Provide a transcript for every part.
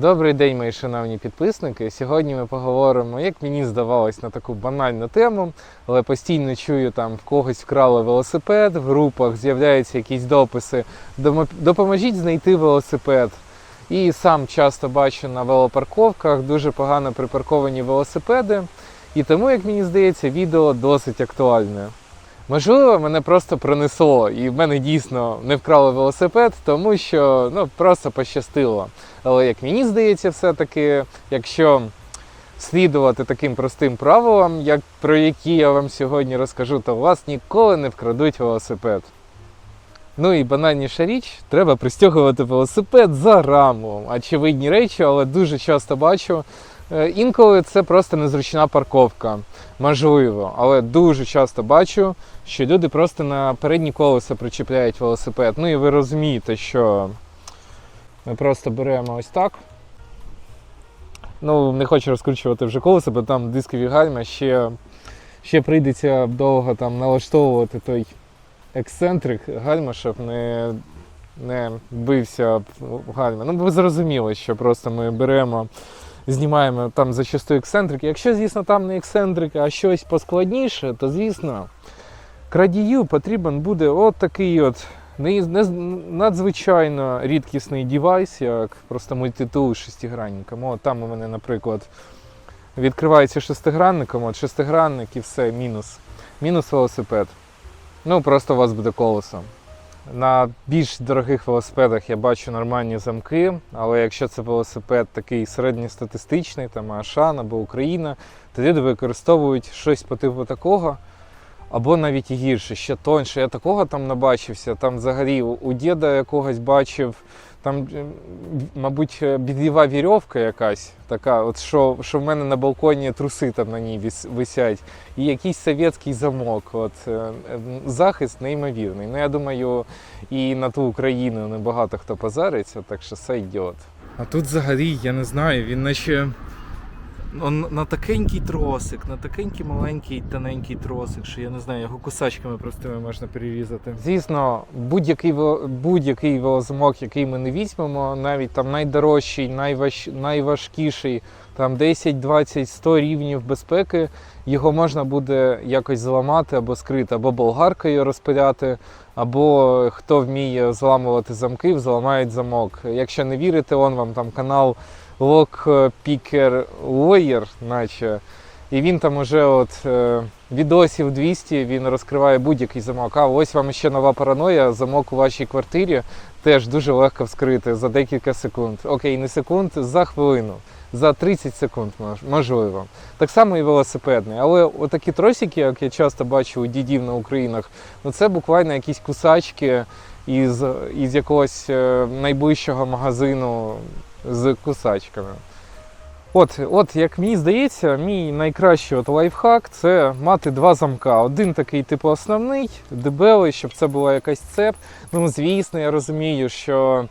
Добрий день, мої шановні підписники. Сьогодні ми поговоримо, як мені здавалось, на таку банальну тему, але постійно чую там в когось вкрали велосипед, в групах з'являються якісь дописи. Допоможіть знайти велосипед. І сам часто бачу на велопарковках дуже погано припарковані велосипеди. І тому, як мені здається, відео досить актуальне. Можливо, мене просто пронесло, і в мене дійсно не вкрали велосипед, тому що ну, просто пощастило. Але як мені здається, все-таки, якщо слідувати таким простим правилам, як, про які я вам сьогодні розкажу, то у вас ніколи не вкрадуть велосипед. Ну і банальніша річ, треба пристягувати велосипед за раму. Очевидні речі, але дуже часто бачу. Е, Інколи це просто незручна парковка. Можливо, але дуже часто бачу, що люди просто на передні колеса причіпляють велосипед. Ну і ви розумієте, що ми просто беремо ось так. Ну, не хочу розкручувати вже колеса, бо там дискові гальма, ще, ще прийдеться довго там налаштовувати той ексцентрик гальма, щоб не, не бився об гальма. Ну, ви зрозуміли, що просто ми беремо, знімаємо там зачастую ексцентрик. Якщо, звісно, там не ексцентрик, а щось поскладніше, то звісно, крадію потрібен буде от такий от надзвичайно рідкісний девайс, як просто мультитул з шестигранником. От там у мене, наприклад, відкривається шестигранником, от шестигранник і все, мінус. Мінус велосипед. Ну, просто у вас буде колесо. На більш дорогих велосипедах я бачу нормальні замки, але якщо це велосипед такий середньостатистичний, там Ашан або Україна, тоді використовують щось по типу такого, або навіть гірше, ще тоньше. Я такого там набачився. Там взагалі у діда якогось бачив, там, е, мабуть, е, бідєва вірьовка якась, така, от що, що в мене на балконі труси там на ній висять, і якийсь совєтський замок. От, е, захист неймовірний. Ну, я думаю, і на ту Україну небагато хто позариться, так що все йде. А тут взагалі, я не знаю, він наче на такенький тросик, на такенький маленький тоненький тросик, що я не знаю, його кусачками простими можна перерізати. Звісно, будь-який будь-який велозамок, який ми не візьмемо, навіть там найдорожчий, найваж, найважкіший, там 10, 20, 100 рівнів безпеки, його можна буде якось зламати або скрити, або болгаркою розпиляти, або хто вміє зламувати замки, зламають замок. Якщо не вірите, он вам там канал Lockpicker Lawyer, наче. І він там уже от е, відосів 200, він розкриває будь-який замок. А ось вам ще нова параноя, замок у вашій квартирі теж дуже легко вскрити за декілька секунд. Окей, не секунд, за хвилину, за 30 секунд можливо. Так само і велосипедний. Але отакі тросики, як я часто бачу у дідів на Українах, ну це буквально якісь кусачки із, із якогось е, найближчого магазину з кусачками. От, от, як мені здається, мій найкращий от лайфхак це мати два замка. Один такий, типу, основний, дебелий, щоб це була якась цеп. Ну, звісно, я розумію, що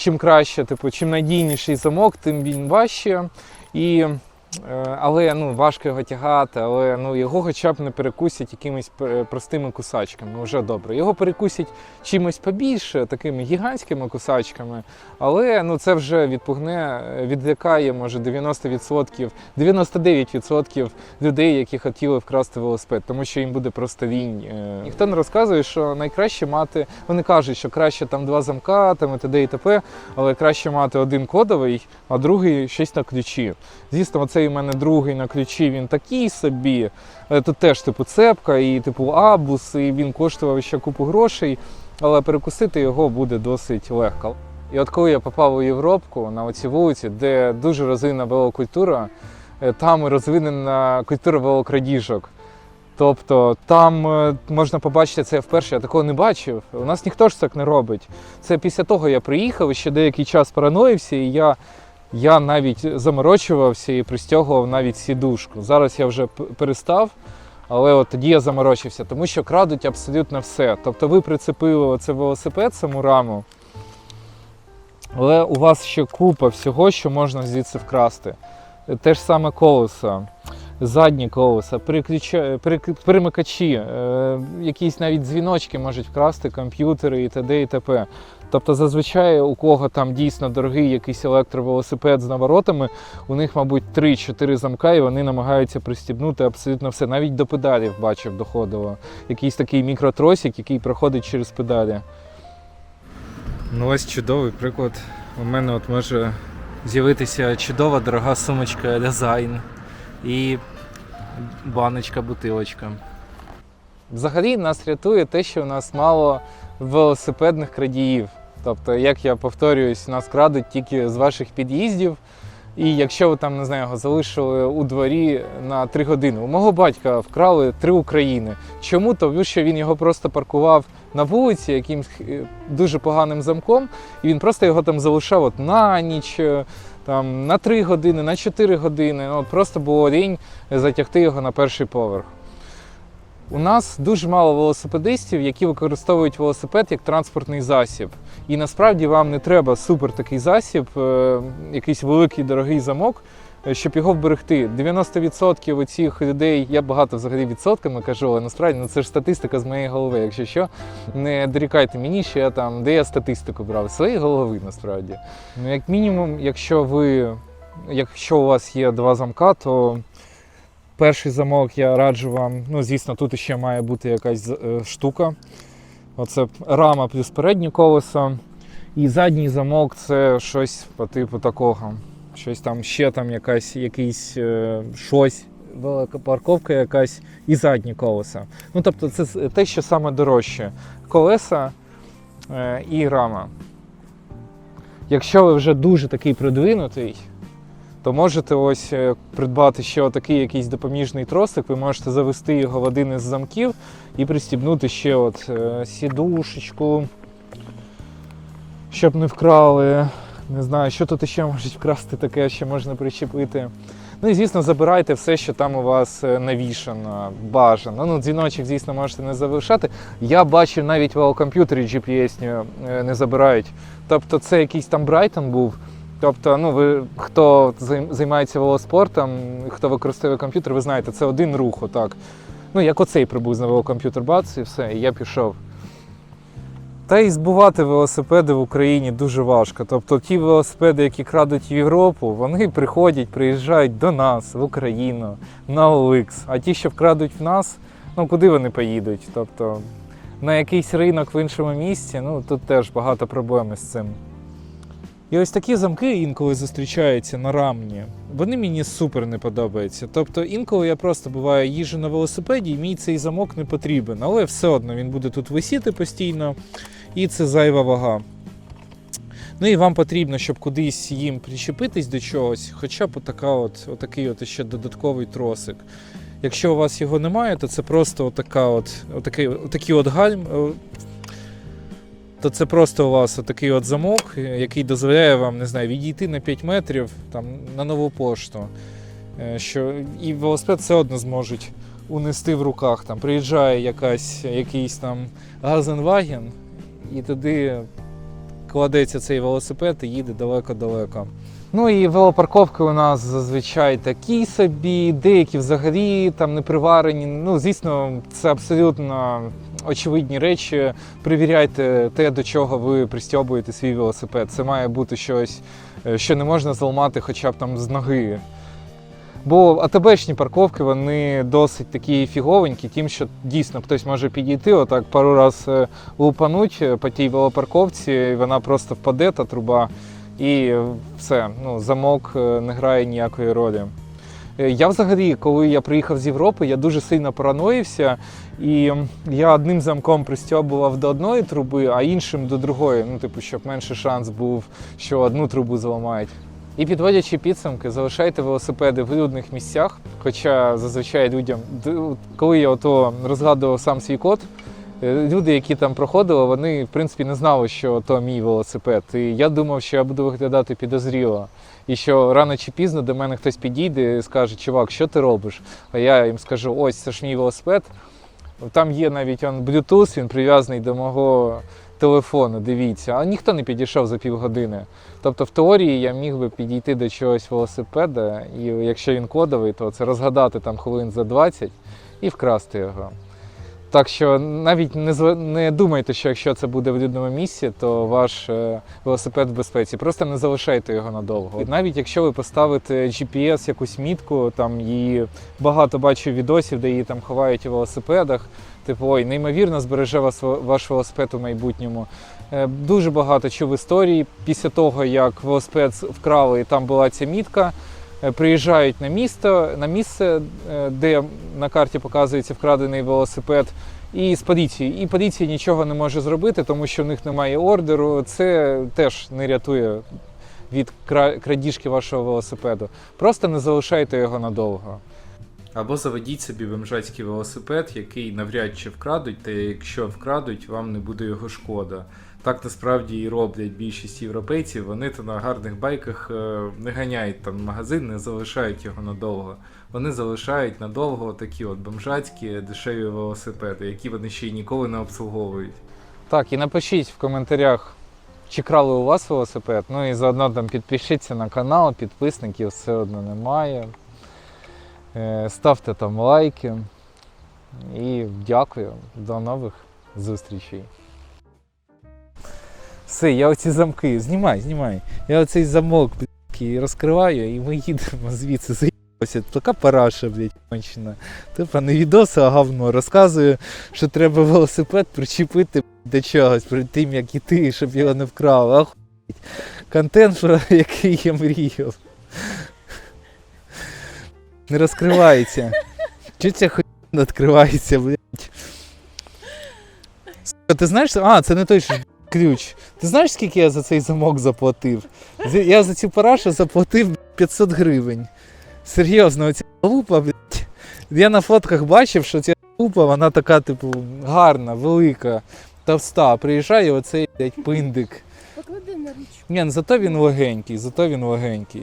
чим краще, типу, чим надійніший замок, тим він важче. І, але ну, важко його тягати, але ну, його хоча б не перекусять якимись е, простими кусачками. Вже добре. Його перекусять чимось побільше, такими гігантськими кусачками. Але ну це вже відпугне, е, відлякає може 90%, 99% людей, які хотіли вкрасти велосипед, тому що їм буде просто лінь. Е, Ніхто не розказує, що найкраще мати. Вони кажуть, що краще там два замка, там і т.д. і т.п., але краще мати один кодовий, а другий щось на ключі. Звісно, оцей у мене другий на ключі, він такий собі. Тут теж типу цепка і типу абус, і він коштував ще купу грошей, але перекусити його буде досить легко. І от коли я попав у Європку на оці вулиці, де дуже розвинена велокультура, е, там розвинена культура велокрадіжок. Тобто там е, можна побачити це вперше, я такого не бачив. У нас ніхто ж так не робить. Це після того я приїхав ще деякий час параноївся, і я, я навіть заморочувався і пристягував навіть сідушку. Зараз я вже перестав, але от тоді я заморочився, тому що крадуть абсолютно все. Тобто ви прицепили оце велосипед, саму раму, але у вас ще купа всього, що можна звідси вкрасти. Те ж саме колесо, задні колеса, переключа... перек- перемикачі, е, якісь навіть дзвіночки можуть вкрасти, комп'ютери і т.д. і т.п. Тобто, зазвичай у кого там дійсно дорогий якийсь електровелосипед з наворотами, у них, мабуть, 3-4 замка, і вони намагаються пристібнути абсолютно все. Навіть до педалів бачив доходило. Якийсь такий мікротросик, який проходить через педалі. Ну ось чудовий приклад. У мене от може з'явитися чудова дорога сумочка Design і баночка, бутилочка. Взагалі нас рятує те, що у нас мало велосипедних крадіїв. Тобто, як я повторююсь, нас крадуть тільки з ваших під'їздів. І якщо ви там не знаю, його залишили у дворі на 3 години. У мого батька вкрали три України. Чому? Тому що він його просто паркував на вулиці якимсь е, дуже поганим замком, і він просто його там залишав от на ніч, е, там, на 3 години, на 4 години. Ну, от просто було лінь затягти його на перший поверх. У нас дуже мало велосипедистів, які використовують велосипед як транспортний засіб. І насправді вам не треба супер такий засіб, е, якийсь великий дорогий замок, е, щоб його вберегти. 90% оцих людей, я багато взагалі відсотками кажу, але насправді ну, це ж статистика з моєї голови. Якщо що, не дорікайте мені, що я там, де я статистику брав, з своєї голови насправді. Ну, як мінімум, якщо ви, якщо у вас є два замка, то Перший замок я раджу вам. Ну, звісно, тут ще має бути якась е, штука. Оце рама плюс переднє колесо. І задній замок це щось по типу такого. Щось там ще там якась, якийсь е, щось, велика парковка якась і задні колеса. Ну, тобто, це те, що саме дорожче. Колеса е, і рама. Якщо ви вже дуже такий продвинутий, то можете ось е, придбати ще отакий якийсь допоміжний тросик. Ви можете завести його в один із замків і пристібнути ще от е, сідушечку, щоб не вкрали. Не знаю, що тут ще можуть вкрасти таке, що можна причепити. Ну і звісно, забирайте все, що там у вас е, навішано, бажано. Ну, дзвіночок, звісно, можете не залишати. Я бачив навіть велокомп'ютері GPS е, не забирають. Тобто це якийсь там Брайтон був. Тобто, ну ви хто займається велоспортом, хто використовує комп'ютер, ви знаєте, це один рух, отак. Ну, як оцей приблизно велокомп'ютер бац, і все, і я пішов. Та й збувати велосипеди в Україні дуже важко. Тобто ті велосипеди, які крадуть в Європу, вони приходять, приїжджають до нас в Україну на OLX. А ті, що вкрадуть в нас, ну куди вони поїдуть? Тобто на якийсь ринок в іншому місці, ну тут теж багато проблем із цим. І ось такі замки інколи зустрічаються на рамні. Вони мені супер не подобаються. Тобто інколи я просто буваю їжджу на велосипеді, і мій цей замок не потрібен, але все одно він буде тут висіти постійно, і це зайва вага. Ну і вам потрібно, щоб кудись їм причепитись до чогось, хоча б отака от, отакий от ще додатковий тросик. Якщо у вас його немає, то це просто отака от, отакий, отакий от гальм, е, то це просто у вас такий от замок, який дозволяє вам, не знаю, відійти на 5 метрів там, на нову пошту. Е, Що, і велосипед все одно зможуть унести в руках. Там, приїжджає якась, якийсь там Газенваген, і туди кладеться цей велосипед і їде далеко-далеко. Ну і велопарковки у нас зазвичай такі собі, деякі взагалі там не приварені. Ну, звісно, це абсолютно очевидні речі. Перевіряйте те, до чого ви пристьобуєте свій велосипед. Це має бути щось, е, що не можна зламати хоча б там з ноги. Бо АТБшні парковки вони досить такі фіговенькі, тим, що дійсно хтось може підійти, отак пару раз е, лупануть е, по тій велопарковці, і вона просто впаде, та труба, і все, ну, замок не грає ніякої ролі. Е, Я взагалі, коли я приїхав з Європи, я дуже сильно параноївся, і я одним замком пристьобував до одної труби, а іншим до другої. Ну, типу, щоб менше шанс був, що одну трубу зламають. І підводячи підсумки, залишайте велосипеди в людних місцях. Хоча зазвичай людям, коли я ото розгадував сам свій код, е, люди, які там проходили, вони в принципі не знали, що то мій велосипед. І я думав, що я буду виглядати підозріло. І що рано чи пізно до мене хтось підійде і скаже, чувак, що ти робиш? А я їм скажу, ось це ж мій велосипед. Там є навіть он Bluetooth, він прив'язаний до мого телефону, дивіться, а ніхто не підійшов за півгодини. Тобто, в теорії я міг би підійти до чогось велосипеда, і якщо він кодовий, то це розгадати там хвилин за 20 і вкрасти його. Так що навіть не, не думайте, що якщо це буде в людному місці, то ваш е, велосипед в безпеці. Просто не залишайте його надовго. І навіть якщо ви поставите GPS, якусь мітку, там її багато бачу відосів, де її там ховають у велосипедах. Типу, ой, неймовірно збереже вас ваш велосипед у майбутньому. Е, Дуже багато чув історій після того, як велосипед вкрали, і там була ця мітка. Е, Приїжджають на місто, на місце, е, де на карті показується вкрадений велосипед, і з поліції. І поліція нічого не може зробити, тому що в них немає ордеру. Це теж не рятує від кра- крадіжки вашого велосипеду. Просто не залишайте його надовго. Або заведіть собі бомжацький велосипед, який навряд чи вкрадуть, та якщо вкрадуть, вам не буде його шкода. Так насправді і роблять більшість європейців. Вони то на гарних байках е, не ганяють там магазин, не залишають його надовго. Вони залишають надовго такі от бомжацькі дешеві велосипеди, які вони ще й ніколи не обслуговують. Так, і напишіть в коментарях, чи крали у вас велосипед. Ну і заодно там підпишіться на канал, підписників все одно немає. Е, Ставте там лайки. І дякую. До нових зустрічей. Все, я оці замки. Знімай, знімай. Я оцей замок блядь, розкриваю і ми їдемо звідси. Заїбався. Така параша, блядь, кончена. Типа не відоси, а говно. Розказую, що треба велосипед причепити до чогось перед тим, як іти, щоб його не вкрали. Охуєть. Контент, про який я мріяв. Не розкривається. Чого ця хуйня не відкривається, блядь? Сука, Ти знаєш, а, це не той ключ. Ти знаєш, скільки я за цей замок заплатив? Я за цю парашу заплатив 500 гривень. Серйозно, оця лупа, блядь. Я на фотках бачив, що ця лупа, вона така, типу, гарна, велика, товста. Приїжджає оцей, блядь, пиндик. Поклади на ручку. Ні, ну зато він легенький, зато він легенький.